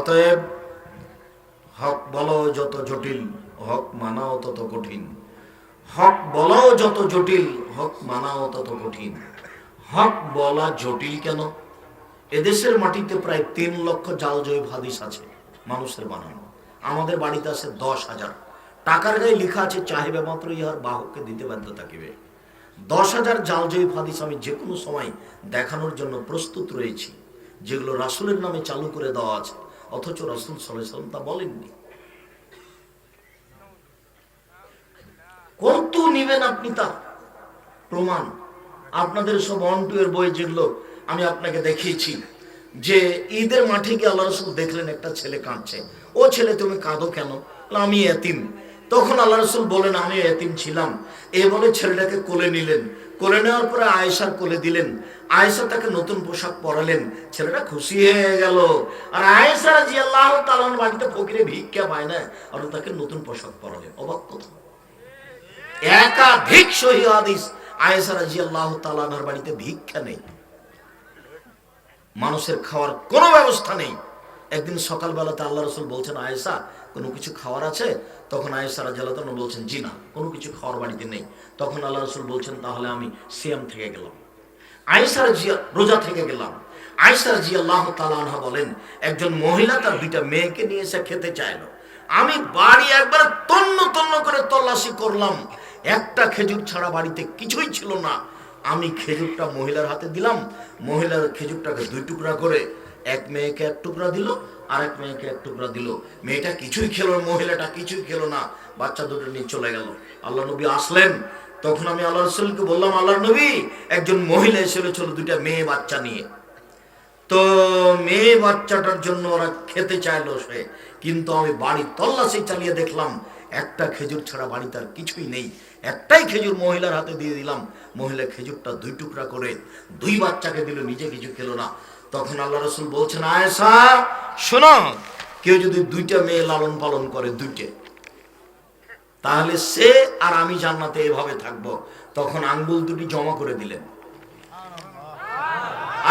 অতএব হক বলো যত জটিল, হক মানাও তত কঠিন। হক বলাও যত জটিল, হক মানাও তত কঠিন। হক বলা জটিল কেন? এদেশের মাটিতে প্রায় তিন লক্ষ জাল জৈব হাদিস আছে মানুষের বানানো। আমাদের বাড়িতে আছে দশ হাজার। টাকার গায়ে লেখা আছে, চাহিবে মাত্র ইহার বাহককে দিতে বাধ্য থাকিবে। দশ হাজার জাল জৈব হাদিস আমি যে কোনো সময় দেখানোর জন্য প্রস্তুত রয়েছি, যেগুলো রাসুলের নামে চালু করে দেওয়া আছে। অথচ রাসুল সাল্লাম তা বলেননি। কত নিবেন আপনি তা? প্রমাণ। আপনাদের সব টু এর বই যেগুলো আমি আপনাকে দেখিয়েছি, যে ঈদের মাঠে গিয়ে আল্লাহ রসুল দেখলেন একটা ছেলে কাঁদছে। ও ছেলে, তুমি কাঁদো কেন? আমি এতিম। তখন আল্লাহ রসুল বলেন আমি এতিম ছিলাম। এ বলে ছেলেটাকে কোলে নিলেন। কোলে নেওয়ার পরে আয়েশার কোলে দিলেন। আয়েশা তাকে নতুন পোশাক পরালেন। ছেলেটা খুশি হয়ে গেল। আর আয়েশা জি আল্লাহ বাড়িতে ফকিরে ভিক্ষা পায় না। আর তাকে নতুন পোশাক পরালেন। অবাক কথা। একাধিক সহি হাদিস আয়েশা রাজি আল্লাহ তালানার বাড়িতে ভিক্ষা নেই। মানুষের খাওয়ার কোনো ব্যবস্থা নেই। একদিন সকালবেলাতে আল্লাহ রসুল বলছেন, আয়েশা কোনো কিছু খাওয়ার আছে? তখন আয়েশা রাজি আল্লাহ বলছেন, জি না, কোনো কিছু খাওয়ার বাড়িতে নেই। তখন আল্লাহ রসুল বলছেন, তাহলে আমি সিয়াম থেকে গেলাম। আয়েশা জিয়া রোজা থেকে গেলাম। আয়েশা রাজি আল্লাহ তালানহা বলেন, একজন মহিলা তার দুইটা মেয়েকে নিয়ে এসে খেতে চাইলো। আমি বাড়ি একবার তন্ন তন্ন করে তল্লাশি করলাম। একটা খেজুর ছাড়া বাড়িতে কিছুই ছিল না। আমি খেজুরটা মহিলার হাতে দিলাম। মহিলার খেজুরটাকে দুই টুকরা করে এক মেয়েকে এক টুকরা দিল আর এক মেয়েকে এক টুকরা দিল। মেয়েটা কিছুই খেলো মহিলাটা কিছুই খেলো না। বাচ্চা দুটো নিয়ে চলে গেল। আল্লাহ নবী আসলেন। তখন আমি আল্লাহ রসুলকে বললাম, আল্লাহ নবী, একজন মহিলা এসেছিল দুইটা মেয়ে বাচ্চা নিয়ে। তো মেয়ে বাচ্চাটার জন্য ওরা খেতে চাইলো সে। কিন্তু আমি বাড়ি তল্লাশি চালিয়ে দেখলাম, একটা খেজুর ছাড়া বাড়িতে আর কিছুই নেই। একটাই খেজুর মহিলার হাতে দিয়ে দিলাম। মহিলা খেজুরটা দুই টুকরা করে দুই বাচ্চাকে দিল, নিজে কিছু খেলো না। তখন আল্লাহ রসুল বলছেন, আয়েশা, শোনো, কেউ যদি দুইটা মেয়ে লালন পালন করে, দুইটে, তাহলে সে আর আমি জান্নাতে এভাবে থাকব। তখন আঙ্গুল দুটি জমা করে দিলেন।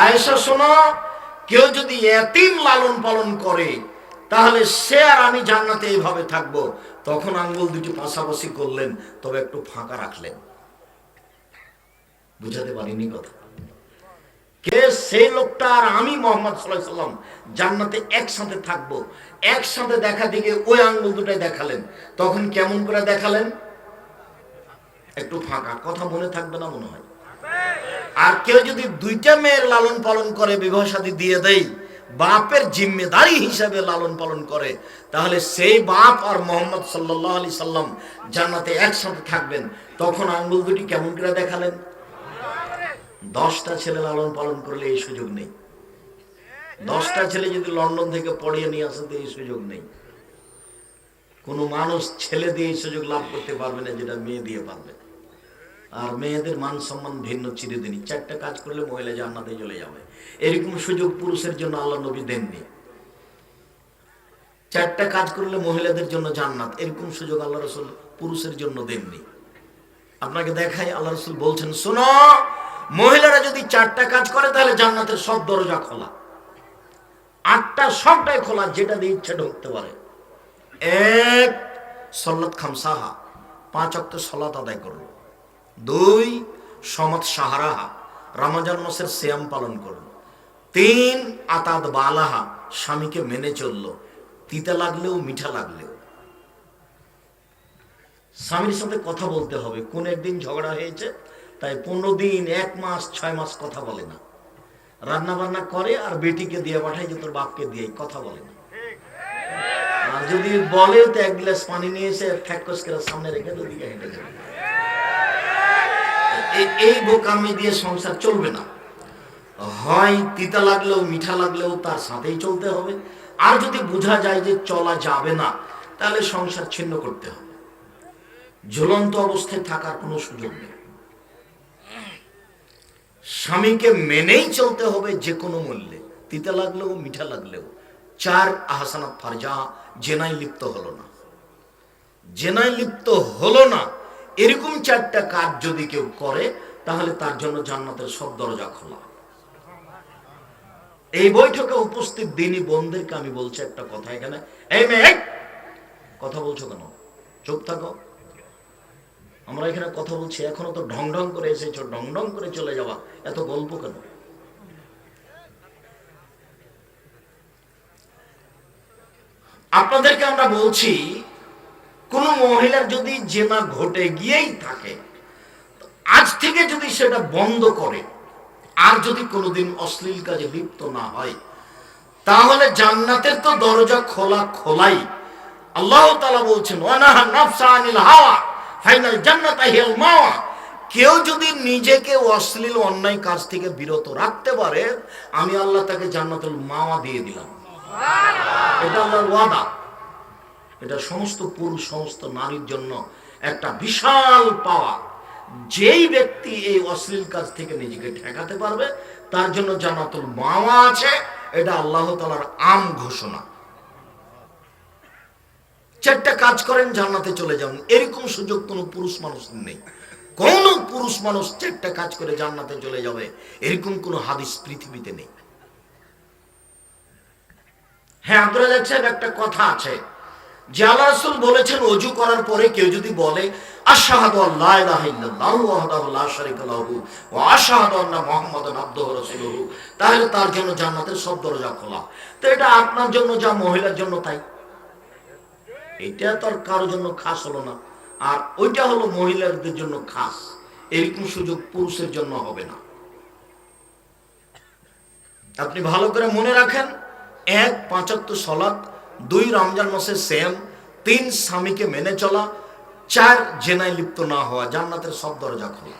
আয়েশা, শোনো, কেউ যদি এতিম লালন পালন করে, তাহলে সে আর আমি জান্নাতে এইভাবে থাকব। তখন আঙ্গুল দুটি পাশাপাশি করলেন, তবে একটু ফাঁকা রাখলেন। বুঝাতে পারিনি কথা। কে সেই লোকটা আর আমি মোহাম্মদ সাল্লাম জান্নাতে একসাথে থাকব, একসাথে দেখা দিকে ওই আঙ্গুল দুটাই দেখালেন, তখন কেমন করে দেখালেন? একটু ফাঁকা, কথা মনে থাকবে না মনে হয়। আর কেউ যদি দুইটা মেয়ের লালন পালন করে, বিবাহ সাথী দিয়ে দেয়, বাপের জিম্মেদারি হিসাবে লালন পালন করে, তাহলে সেই বাপ আর মোহাম্মদ সাল্লাহ আলি সাল্লাম জান্নাতে একসাথে থাকবেন, তখন আঙ্গুল দুটি কেমন করে দেখালেন? দশটা ছেলে লালন পালন করলে এই সুযোগ নেই। দশটা ছেলে যদি লন্ডন থেকে পড়িয়ে নিয়ে আসে, তো এই সুযোগ নেই। কোনো মানুষ ছেলে দিয়ে এই সুযোগ লাভ করতে পারবে না, যেটা মেয়ে দিয়ে পারবে। আর মেয়েদের মান সম্মান ভিন্ন চিরদিনই। চারটা কাজ করলে মহিলা জান্নাতে চলে যাবে। এরকম সুযোগ পুরুষের জন্য আল্লাহ নবী দেননি। চারটা কাজ করলে মহিলাদের জন্য জান্নাত। এরকম সুযোগ আল্লাহ রসুল পুরুষের জন্য দেননি। আপনাকে দেখাই আল্লাহ রসুল বলছেন, শোনো মহিলারা যদি চারটা কাজ করে, তাহলে জান্নাতের সব দরজা খোলা। আটটা সবটাই খোলা, যেটা দিয়ে ইচ্ছে ঢুকতে পারে। এক সল্লত খামসাহা। পাঁচ অক্ট সলাত আদায় করল। দুই, সমত সাহারাহা। রমজান মাসের শ্যাম পালন করল। তিন আতাদ বালাহা। স্বামীকে মেনে চলল। তিতা লাগলেও, মিঠা লাগলেও। স্বামীর সাথে কথা বলতে হবে। কোন একদিন ঝগড়া হয়েছে? তাই পনেরো দিন, এক মাস, ছয় মাস কথা বলে না। রান্না বান্না করে আর বেটিকে দিয়ে পাঠায় যে তোর বাপকে দিয়ে, কথা বলে না। আর যদি বলে তো এক গ্লাস পানি নিয়ে এসে ঠ্যাকস করে সামনে রেখে তো দিকে হেঁটে যাবে। এই বোকামি দিয়ে সংসার চলবে না। হয় তিতা লাগলেও, মিঠা লাগলেও তার সাথেই চলতে হবে। আর যদি বোঝা যায় যে চলা যাবে না, তাহলে সংসার ছিন্ন করতে হবে। ঝুলন্ত অবস্থায় থাকার কোনো সুযোগ নেই। স্বামীকে মেনেই চলতে হবে যে কোনো মূল্যে। তিতা লাগলেও, মিঠা লাগলেও। চার আহসানাত ফারজা, জেনায় লিপ্ত হলো না। জেনায় লিপ্ত হলো না, এরকম চারটা কাজ যদি কেউ করে, তাহলে তার জন্য জান্নাতের সব দরজা খোলা। এই বৈঠকে উপস্থিত দিনই বোনদেরকে আমি বলছি একটা কথা এখানে। এই মেয়ে, কথা বলছো কেন? চুপ থাকো। আমরা এখানে কথা বলছি, এখনও তো ঢং ঢং করে এসেছ ঢং ঢং করে চলে যাওয়া, এত গল্প কেন? আপনাদেরকে আমরা বলছি, কোন মহিলার যদি জেনা ঘটে গিয়েই থাকে আজ থেকে যদি সেটা বন্ধ করে, আর যদি কোনোদিন অশ্লীল কাজে লিপ্ত না হয়, তাহলে জান্নাতের তো দরজা খোলা খোলাই। আল্লাহ তাআলা বলছেন হাওয়া। ফাইনাল জান্নাতা হিয়াল মাওয়া। কেউ যদি নিজেকে অশ্লীল অন্যায় কাজ থেকে বিরত রাখতে পারে আমি আল্লাহ তাকে জান্নাতুল মাওয়া দিয়ে দিলাম। এটা আল্লাহর ওয়াদা। এটা সমস্ত পুরুষ সমস্ত নারীর জন্য একটা বিশাল পাওয়া যেই ব্যক্তি এই অশ্লীল কাজ থেকে নিজেকে ঠেকাতে পারবে তার জন্য জান্নাতুল মাওয়া আছে। এটা আল্লাহ তালার আম ঘোষণা। চারটা কাজ করেন, জান্নাতে চলে যান। এরকম সুযোগ কোনো পুরুষ মানুষ নেই। কোন পুরুষ মানুষ চারটা কাজ করে জান্নাতে চলে যাবে, এরকম কোনো হাদিস পৃথিবীতে নেই। হ্যাঁ আব্দুল সাহেব, একটা কথা আছে। যে বলেছেন অজু করার পরে কেউ যদি বলে, আশহাদু আল্লা ইলাহা ইল্লাল্লাহু ওয়াহদাহু লা শারীকা লাহু ওয়া আশহাদু আন্না মুহাম্মাদান আবদুহু রাসূলুহু, তাহলে তার জন্য জান্নাতের সব দরজা খোলা। তো এটা আপনার জন্য, যা মহিলার জন্য তাই। এটা তো আর কারোর জন্য খাস হলো না। আর ওইটা হলো মহিলাদের জন্য খাস। এরকম সুযোগ পুরুষের জন্য হবে না। আপনি ভালো করে মনে রাখেন, এক পাঁচাত্তর সলাৎ, দুই রমজান মাসে সেম তিন স্বামীকে মেনে চলা, চার জেনায় লিপ্ত না হওয়া, জান্নাতের সব দরজা খোলা।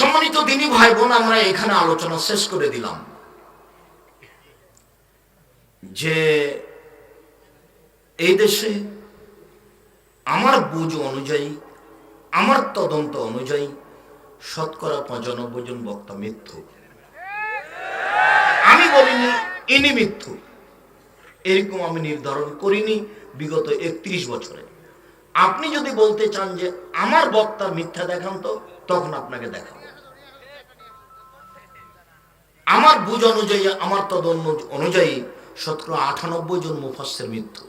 সম্মানিত দিনী ভাই বোন, আমরা এখানে আলোচনা শেষ করে দিলাম যে এই দেশে আমার বুঝ অনুযায়ী, আমার তদন্ত অনুযায়ী শতকরা পঁচানব্বই জন বক্তা মিথ্যু আমি বলিনি, ইনি মিথ্যু এরকম আমি নির্ধারণ করিনি, বিগত একত্রিশ বছরে। আপনি যদি বলতে চান যে আমার বক্তার মিথ্যা দেখান তো, তখন আপনাকে দেখাবো। আমার বুঝ অনুযায়ী, আমার তদন্ত অনুযায়ী শতকরা আটানব্বই জন মুফাসের মৃত্যু।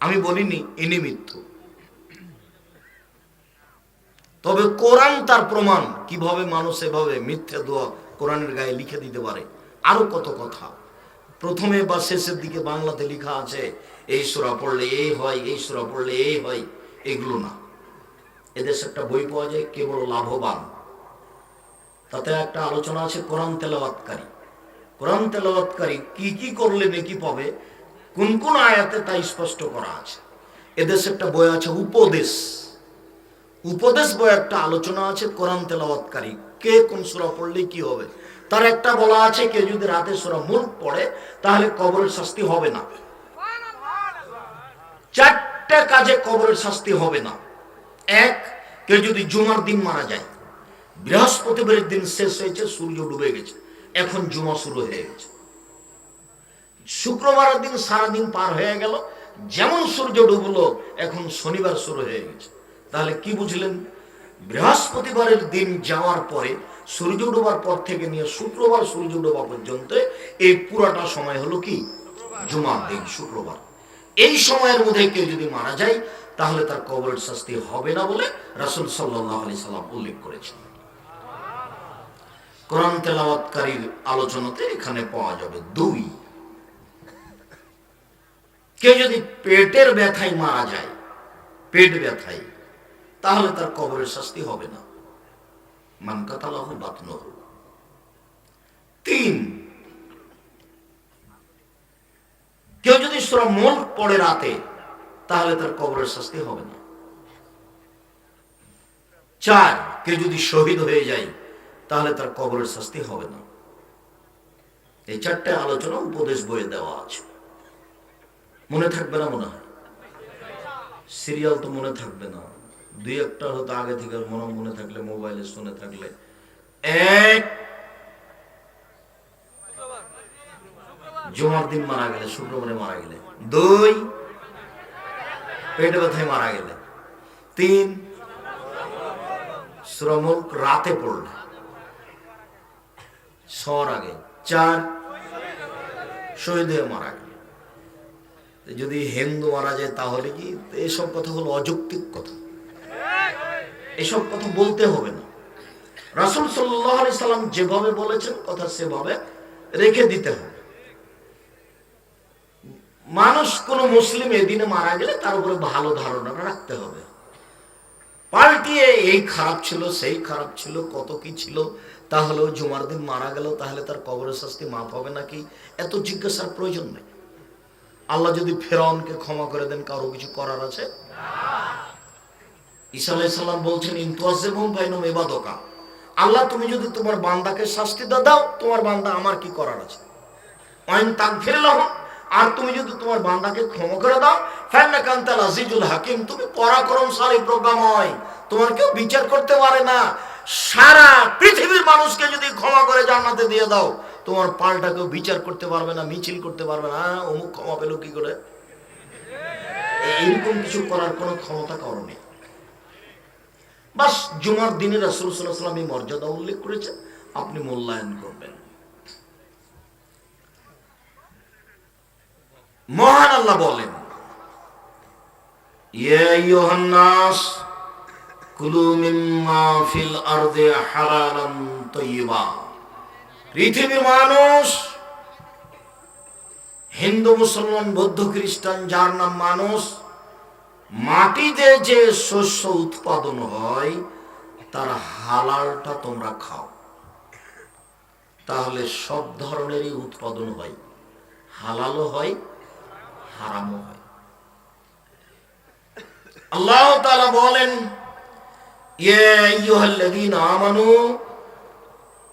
আমি বলিনি ইনি মৃত্যু। তবে কোরআন তার প্রমাণ, কীভাবে মানুষ এভাবে মিথ্যে দোয়া কোরআনের গায়ে লিখে দিতে পারে। আরও কত কথা। প্রথমে বা শেষের দিকে বাংলাতে লেখা আছে এই সুরা পড়লে এই হয়, এই সুরা পড়লে এই হয়, এগুলো না। এদেশে একটা বই পাওয়া যায় কেবল লাভবান? তাতে একটা আলোচনা আছে কোরআন তেলাওয়াতকারী। কোরআন তেলাওয়াতকারী কি কি করলে নেকি পাবে? কোন কোন আয়াতে তা স্পষ্ট করা আছে। এদেশে একটা বই আছে উপদেশ। উপদেশ বই একটা আলোচনা আছে কোরআন তেলাওয়াতকারী। কে কোন সুরা পড়লে কি হবে? তার একটা বলা আছে কেউ যদি রাতে সুরা মুল্ক পড়ে, তাহলে কবরের শাস্তি হবে না। চারটা কাজে কবরের শাস্তি হবে না। এক, কেউ যদি জুমার দিন মারা যায়, বৃহস্পতিবারের দিন শেষ হয়েছে, সূর্য ডুবে গেছে। এখন জুমা শুরু হয়ে গেছে। শুক্রবারের দিন সারাদিন পার হয়ে গেল, যেমন সূর্য ডুবলো, এখন শনিবার শুরু হয়ে গেছে। তাহলে কি বুঝলেন? বৃহস্পতিবারের দিন যাওয়ার পরে, সূর্য ডোবার পর থেকে নিয়ে শুক্রবার সূর্য ডোবা পর্যন্ত, এই পুরাটা সময় হলো কি? জুমার দিন, শুক্রবার। এই সময়ের মধ্যে কেউ যদি মারা যায়, তাহলে তার কবরের শাস্তি হবে না বলে রাসুল সাল্লাহ আলি সাল্লাম উল্লেখ করেছেন। কোরআন তেলাওয়াতকারীর আলোচনাতে এখানে পাওয়া যাবে দুই। কেউ যদি পেটের ব্যথায় মারা যায়, পেট ব্যথায়, তাহলে তার কবরের শাস্তি হবে না। মানকাতালাহ বাতনহ। তিন কেউ যদি সুরা মুল্ক পড়ে রাতে, তাহলে তার কবরের শাস্তি হবে না। চার, কেউ যদি শহীদ হয়ে যায়, তাহলে তার কবরের শাস্তি হবে না। এই চারটে আলোচনা উপদেশ বইয়ে দেওয়া আছে। মনে থাকবে না মনে হয়? সিরিয়াল তো মনে থাকবে না। দুই একটা হয়তো আগে থেকে মনে মনে থাকলে, মোবাইলে শুনে থাকলে, এক জমার দিন মারা গেলে, শুক্রবারে মারা গেলে। দুই পেটে ব্যথায় মারা গেলে। তিন শ্রমক রাতে পড়লে। সর আগে। চার, শহীদ হয়ে মারা গেল। যদি হিন্দু মারা যায়, তাহলে কি এসব কথা হলো অযৌক্তিক কথা? এসব কথা বলতে হবে না। রাসুল সাল্লাহ সাল্লাম যেভাবে বলেছেন, কথা সেভাবে রেখে দিতে হবে। মানুষ কোন মুসলিম এদিনে মারা গেলে তার উপরে ভালো ধারণা রাখতে হবে। পাল্টিয়ে এই খারাপ ছিল, সেই খারাপ ছিল, কত কি ছিল, তাহলেও জুমার দিন মারা গেল তাহলে তার কবরের শাস্তি মাফ হবে নাকি? এত জিজ্ঞাসার প্রয়োজন নেই। আল্লাহ যদি ফেরাউনকে ক্ষমা করে দেন, কারও কিছু করার আছে? ঈসা আলাইসাল্লাম বলছেন ইন্তুয়াজেবুম বাইনম এবাদকা আল্লাহ, তুমি যদি তোমার বান্দাকে শাস্তি দাও, তোমার বান্দা আমার কি করার আছে? আইন তাক ফিরে আর তুমি যদি তোমার বান্দাকে ক্ষমা করে দাও ফ্যান্না কান্তাল আজিজুল হাকিম তুমি পরাক্রমশালী প্রজ্ঞাময় তোমার কেউ বিচার করতে পারে না। সারা পৃথিবীর মানুষকে যদি ক্ষমা করে জান্নাতে দিয়ে দাও তোমার পাল্টা কেউ বিচার করতে পারবে না মিছিল করতে পারবে না। হ্যাঁ, অমুক ক্ষমা পেল কি করে? এইরকম কিছু করার কোনো ক্ষমতা কারও নেই। বাস জুমার দিনে রাসুল সাল্লাহ সাল্লাম এই মর্যাদা উল্লেখ করেছে। আপনি মূল্যায়ন করবেন। মহান আল্লাহ বলেন পৃথিবীর মানুষ, হিন্দু, মুসলমান, বৌদ্ধ, খ্রিস্টান, যার নাম মানুষ, মাটিতে যে শস্য উৎপাদন হয়, তার হালালটা তোমরা খাও। তাহলে সব ধরনেরই উৎপাদন হয়। হালালও হয় হারামও হয়। আল্লাহ তাআলা বলেন, ইয়া আইয়ুহাল্লাযীনা আমানু,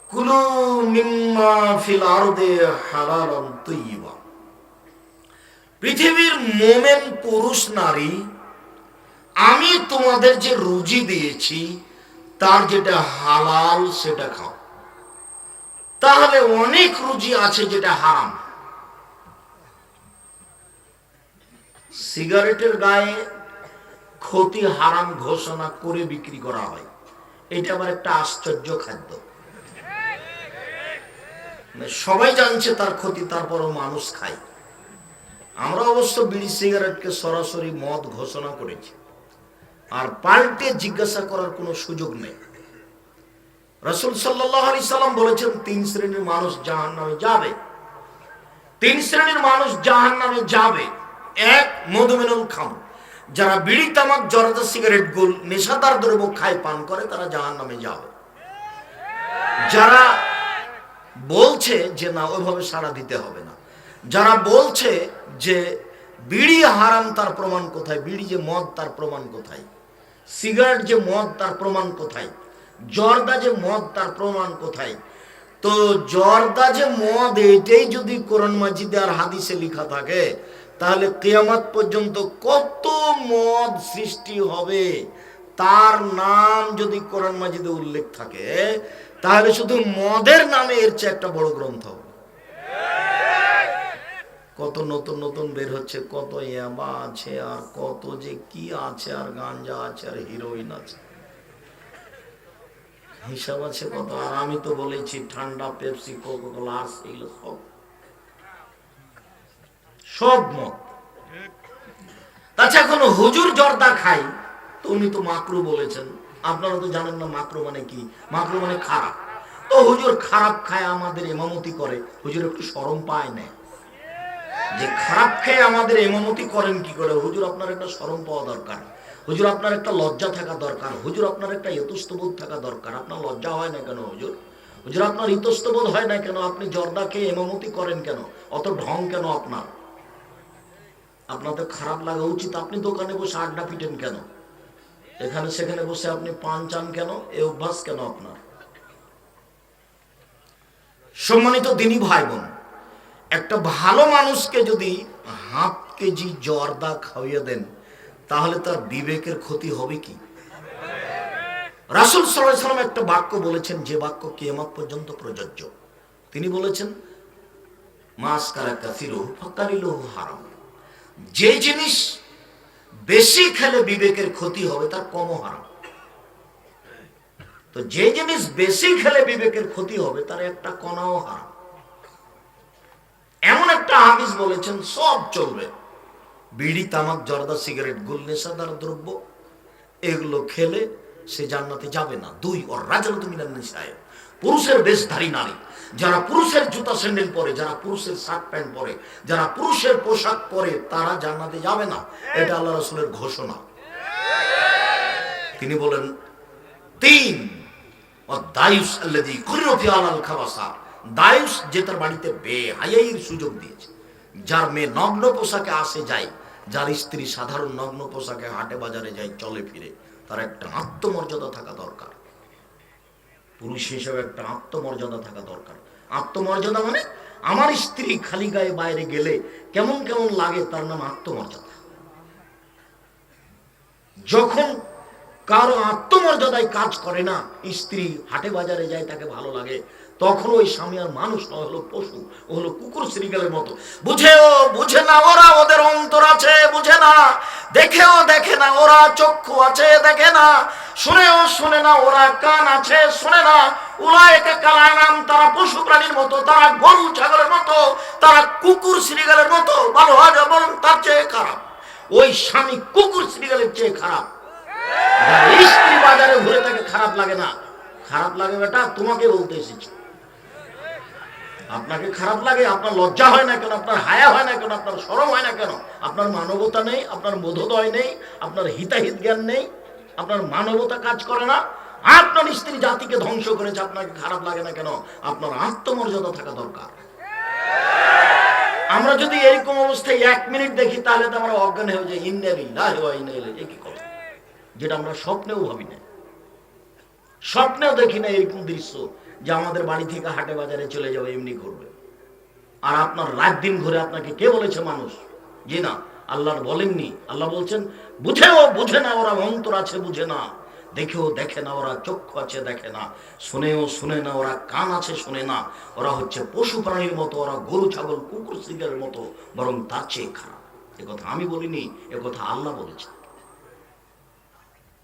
কুলু মিম্মা ফিল হালালান পৃথিবীর মোমেন পুরুষ নারী, আমি তোমাদের যে রুজি দিয়েছি, তার যেটা হালাল সেটা খাও। তাহলে অনেক রুজি আছে যেটা হারাম। সিগারেটের গায়ে ক্ষতি হারাম ঘোষণা করে বিক্রি করা হয়। এটা আবার একটা আশ্চর্য খাদ্য। মানে সবাই জানছে তার ক্ষতি, তারপরও মানুষ খায়। আমরা অবশ্য বিড়ি সিগারেটকে সরাসরি মদ ঘোষণা করেছি। আর পাল্টে জিজ্ঞাসা করার কোনো সুযোগ নেই। রসুল সাল্লি সাল্লাম বলেছেন, তিন শ্রেণির মানুষ জাহান নামে যাবে। তিন শ্রেণির মানুষ জাহান নামে যাবে। এক মধুমেনুল খাম যারা বিড়ি, তামাক, জর্দা, সিগারেট, গোল, নেশাদার দ্রব্য খায়, পান করে, তারা জাহান নামে যাবে। যারা বলছে যে, না, ওইভাবে সাড়া দিতে হবে না। যারা বলছে যে, বিড়ি হারাম, তার প্রমাণ কোথায়? বিড়ি যে মদ, তার প্রমাণ কোথায়? সিগারেট যে মদ, তার প্রমাণ কোথায়? জর্দা যে মদ, তার প্রমাণ কোথায়? তো জর্দা যে মদ, এটাই যদি কোরআন মাজিদে আর হাদিসে লেখা থাকে তাহলে কেয়ামাত পর্যন্ত কত মদ সৃষ্টি হবে? তার নাম যদি কোরআন মাজিদে উল্লেখ থাকে, তাহলে শুধু মদের নামে এর চেয়ে একটা বড় গ্রন্থ কত নতুন নতুন বের হচ্ছে, কত ইয়াবা আছে আর কত যে কি আছে আর গাঞ্জা আছে আর হিরোইন আছে। হিসাব আছে কত? আর আমি তো বলেছি ঠান্ডা, পেপসি, কোকোকোলা আর এগুলো সব সব মত আচ্ছা এখন হুজুর জর্দা খাই তো উনি তো মাকরু বলেছেন। আপনারা তো জানেন না মাকরু মানে কি? মাকরু মানে খারাপ। তো হুজুর খারাপ খায় আমাদের এমামতি করে, হুজুর একটু সরম পায় না। যে খারাপ খেয়ে আমাদের এমামতি করেন কি করে? হুজুর আপনার একটা সরম পাওয়া দরকার। হুজুর আপনার একটা লজ্জা থাকা দরকার। হুজুর আপনার একটা ইতস্তবোধ থাকা দরকার। আপনার লজ্জা হয় না কেন হুজুর? হুজুর আপনার ইতস্তবোধ হয় না কেন? আপনি জর্দা খেয়ে এমামতি করেন কেন? অত ঢং কেন আপনার? আপনাদের খারাপ লাগা উচিত, আপনি দোকানে বসে আড্ডা পিটেন কেন? এখানে সেখানে বসে আপনি পান চান কেন? এ অভ্যাস কেন আপনার? সম্মানিত দিনী ভাই বোন একটা ভালো মানুষকে যদি হাফ কেজি জর্দা খাওয়িয়ে দেন, তাহলে তার বিবেকের ক্ষতি হবে কি? রাসুল সাল্লাম একটা বাক্য বলেছেন, যে বাক্য কেয়ামত পর্যন্ত প্রযোজ্য। তিনি বলেছেন, মাস কারা কাসিরু ফাকারিলু হারাম। যে জিনিস বেশি খেলে বিবেকের ক্ষতি হবে, তার কমও হারাম তো যে জিনিস বেশি খেলে বিবেকের ক্ষতি হবে, তার একটা কণাও হারাম এমন একটা হাদিস বলেছেন, সব চলবে। বিড়ি, তামাক, জর্দা, সিগারেট, গুল, নেশাদার দ্রব্য, এগুলো খেলে সে জান্নাতে যাবে না। দুই, ওর রাজাল তুমি নিশায় পুরুষের বেশধারী নারী, যারা পুরুষের জুতা স্যান্ডেল পরে, যারা পুরুষের শার্ট প্যান্ট পরে, যারা পুরুষের পোশাক পরে, তারা জান্নাতে যাবে না। এটা আল্লাহ রসুলের ঘোষণা। তিনি বলেন, তিন দায়ুস খাবাসা। দায়ুস যে তার বাড়িতে সুযোগ দিয়েছে। যার মেয়ে নগ্ন পোশাকে আসে যায়, যার স্ত্রী সাধারণ নগ্ন পোশাকে হাটে বাজারে যায়, চলে ফিরে, তার একটা আত্মমর্যাদা থাকা দরকার। পুরুষ হিসেবে একটা আত্মমর্যাদা থাকা দরকার। আত্মমর্যাদা মানে আমার স্ত্রী খালি গায়ে বাইরে গেলে কেমন কেমন লাগে তার নাম আত্মমর্যাদা। যখন কারও আত্মমর্যাদায় কাজ করে না, স্ত্রী হাটে বাজারে যায় তাকে ভালো লাগে তখন ওই স্বামী আর মানুষ নয় হলো পশু, ও হলো কুকুর শ্রীগালের মতো। বুঝেও, বুঝে না ওরা ওদের অন্তর আছে, বুঝে না। দেখেও দেখে না ওরা চক্ষু আছে, দেখে না। শুনেও শুনে না ওরা কান আছে, শুনে না। উলায়কে কালানাম তারা পশু প্রাণীর মতো, তারা গরু ছাগলের মতো, তারা কুকুর শ্রীগালের মতো। ভালো হয় বরং তার চেয়ে খারাপ। ওই স্বামী কুকুর শ্রীগালের চেয়ে খারাপ। স্ত্রী বাজারে ঘুরে তাকে খারাপ লাগে না। খারাপ লাগে বেটা, তোমাকে বলতে এসেছি। আপনাকে খারাপ লাগে, আপনার লজ্জা হয় না কেন, আপনার হায়া হয় না কেন, আপনার সরম হয় না কেন? আপনার মানবতা নেই, আপনার বোধোদয় নেই, আপনার হিতাহিত জ্ঞান নেই, আপনার মানবতা কাজ করে না। আপনার স্ত্রী জাতিকে ধ্বংস করেছে, আপনাকে খারাপ লাগে না কেন? আপনার আত্মমর্যাদা থাকা দরকার। আমরা যদি এরকম অবস্থায় এক মিনিট দেখি, তাহলে তো আমরা অজ্ঞান হয়ে যাই। ইন্ডিয়া কি কথা? যেটা আমরা স্বপ্নেও ভাবি না স্বপ্নেও দেখি না এরকম দৃশ্য। যে আমাদের বাড়ি থেকে হাটে বাজারে চলে যাবে এমনি করবে। আর আপনার রাত দিন ঘুরে আপনাকে কে বলেছে মানুষ? জি না আল্লাহর বলেননি। আল্লাহ বলছেন বুঝেও বুঝে না ওরা অন্তর আছে, বুঝে না। দেখেও দেখে না, ওরা চক্ষু আছে, দেখে না। শুনেও শুনে না, ওরা কান আছে, শুনে না। ওরা হচ্ছে পশু প্রাণীর মতো, ওরা গরু, ছাগল, কুকুর, সিগারের মতো, বরং তার চেয়ে খারাপ। কথা আমি বলিনি কথা আল্লাহ বলেছেন।